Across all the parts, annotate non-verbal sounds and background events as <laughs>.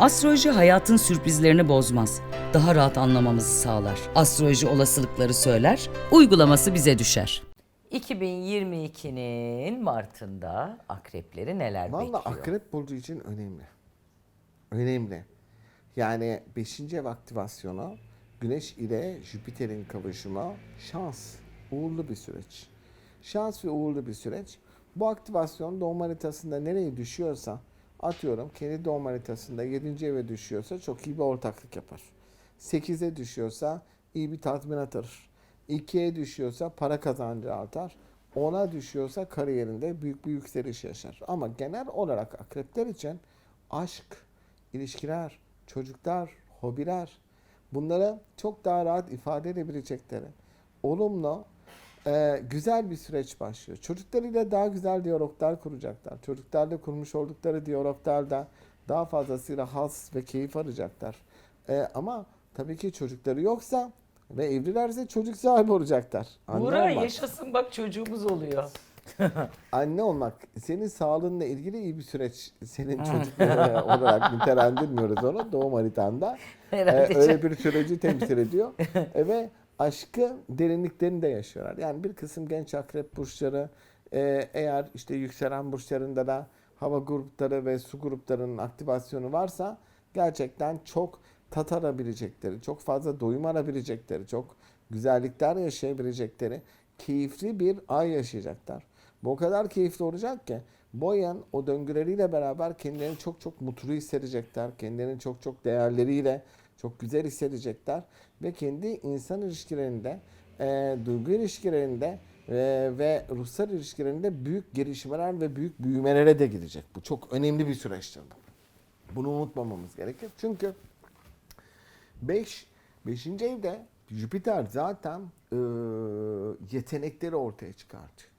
Astroloji hayatın sürprizlerini bozmaz. Daha rahat anlamamızı sağlar. Astroloji olasılıkları söyler, uygulaması bize düşer. 2022'nin Mart'ında akrepleri neler Valla bekliyor? akrep burcu için önemli. Önemli. Yani 5. ev aktivasyonu, Güneş ile Jüpiter'in kavuşumu şans, uğurlu bir süreç. Şans ve uğurlu bir süreç. Bu aktivasyon doğum haritasında nereye düşüyorsa, atıyorum kendi doğum haritasında 7. eve düşüyorsa çok iyi bir ortaklık yapar. 8'e düşüyorsa iyi bir tatminat alır. 2'ye düşüyorsa para kazancı artar. 10'a düşüyorsa kariyerinde büyük bir yükseliş yaşar. Ama genel olarak akrepler için aşk, ilişkiler, çocuklar, hobiler bunları çok daha rahat ifade edebilecekleri olumlu, e, güzel bir süreç başlıyor. Çocuklarıyla daha güzel diyaloglar kuracaklar. Çocuklarla kurmuş oldukları diyaloglarda daha fazlasıyla haz ve keyif arayacaklar. E, ama tabii ki çocukları yoksa ve evlilerse çocuk sahibi olacaklar. Anne Buğra olmak. yaşasın bak çocuğumuz oluyor. <laughs> Anne olmak senin sağlığınla ilgili iyi bir süreç. Senin <laughs> çocukları olarak nitelendirmiyoruz onu doğum haritanda. Ee, öyle bir süreci temsil ediyor. <laughs> E, ve aşkı derinliklerini de yaşıyorlar. Yani bir kısım genç akrep burçları e, eğer işte yükselen burçlarında da hava grupları ve su gruplarının aktivasyonu varsa gerçekten çok tat arabilecekleri, çok fazla doyum arabilecekleri, çok güzellikler yaşayabilecekleri keyifli bir ay yaşayacaklar. Bu o kadar keyifli olacak ki Boyan o döngüleriyle beraber kendilerini çok çok mutlu hissedecekler. Kendilerini çok çok değerleriyle çok güzel hissedecekler. Ve kendi insan ilişkilerinde, e, duygu ilişkilerinde e, ve ruhsal ilişkilerinde büyük gelişmeler ve büyük büyümelere de gidecek. Bu çok önemli bir süreçtir bu. Bunu unutmamamız gerekir. Çünkü 5 5. evde Jüpiter zaten e, yetenekleri ortaya çıkartıyor.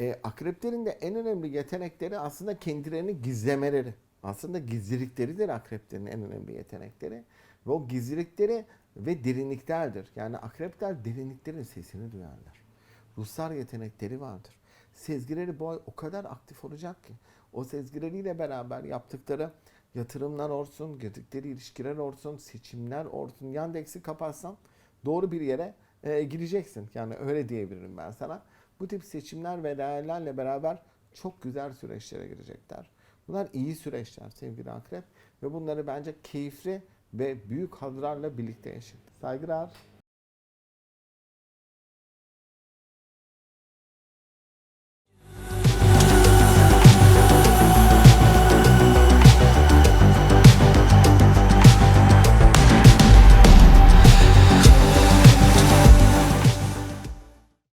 E, akreplerin de en önemli yetenekleri aslında kendilerini gizlemeleri. Aslında gizlilikleridir akreplerin en önemli yetenekleri. Ve o gizlilikleri ve derinliklerdir. Yani akrepler derinliklerin sesini duyarlar. Ruhsal yetenekleri vardır. Sezgileri bu ay o kadar aktif olacak ki o sezgileriyle beraber yaptıkları yatırımlar olsun, girdikleri ilişkiler olsun, seçimler olsun. Yandeks'i kapatsan doğru bir yere e, gideceksin. Yani öyle diyebilirim ben sana. Bu tip seçimler ve değerlerle beraber çok güzel süreçlere girecekler. Bunlar iyi süreçler sevgili akrep ve bunları bence keyifli ve büyük hazlarla birlikte yaşayın. Saygılar.